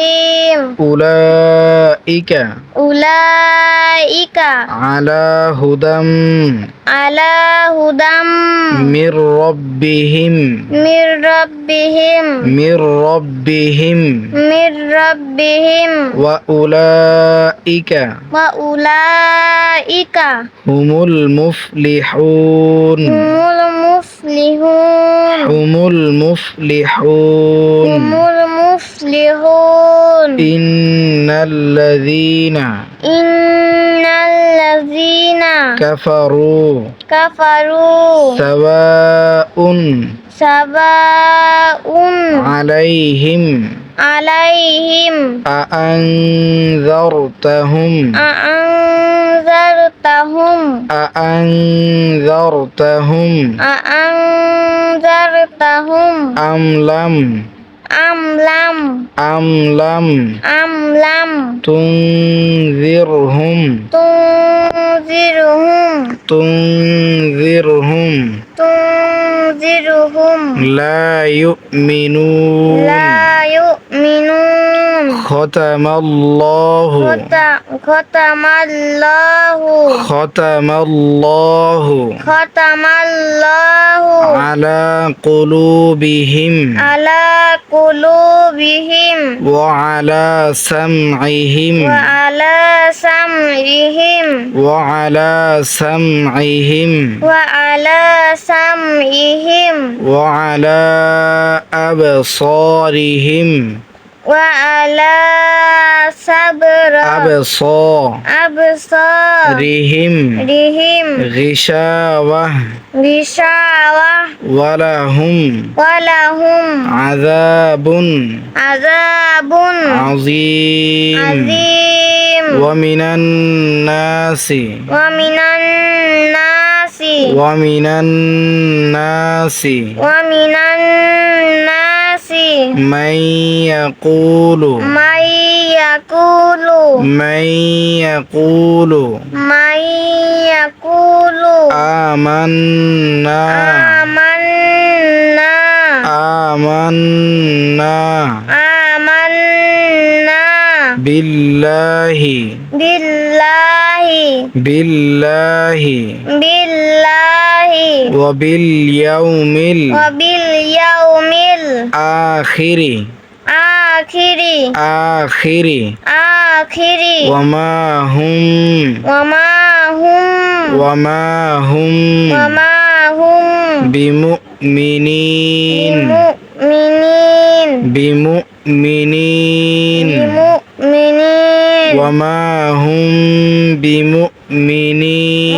الرحيم. أولئك أولئك. على هدى. على هدى. من ربهم. من ربهم. من ربهم. من ربهم. وأولئك وأولئك. هم المفلحون. هم المفلحون. هم المفلحون. هم المفلحون. إن الذين إن الذين كفروا كفروا سواء سواء عليهم عليهم أأنذرتهم أأنذرتهم أأنذرتهم أأنذرتهم أم لم أم لم أم لم أم لم تنذرهم تنذرهم تنذرهم تنذرهم ختم الله. ختم الله. ختم الله. ختم الله. على قلوبهم. على قلوبهم. وعلى سمعهم. وعلى سمعهم. وعلى سمعهم. وعلى سمعهم. وعلى أبصارهم. وعلى صبر. أبصارهم أبصارهم غشاوة. غشاوة. ولهم. ولهم. عذاب. عذاب. عظيم. عظيم. ومن الناس. ومن الناس. ومن الناس. ومن الناس. من يقول من يقول من يقول من يقول آمنا آمنا آمنا آمنا বিল্লাহি। বিল্লাহি। বিল্লাহি। বিল্লাহি। ওয়া বিল ইয়াউমিল ওয়া বিল ইয়াউমিল আখিরি। আখিরি। আখিরি। আখিরি। ওয়া মা হুম। ওয়া মা হুম। ওয়া হুম। ওয়া হুম। বিমুমিনিন। বিমুমিনিন। বিমুমিনিন। وما هم بمؤمنين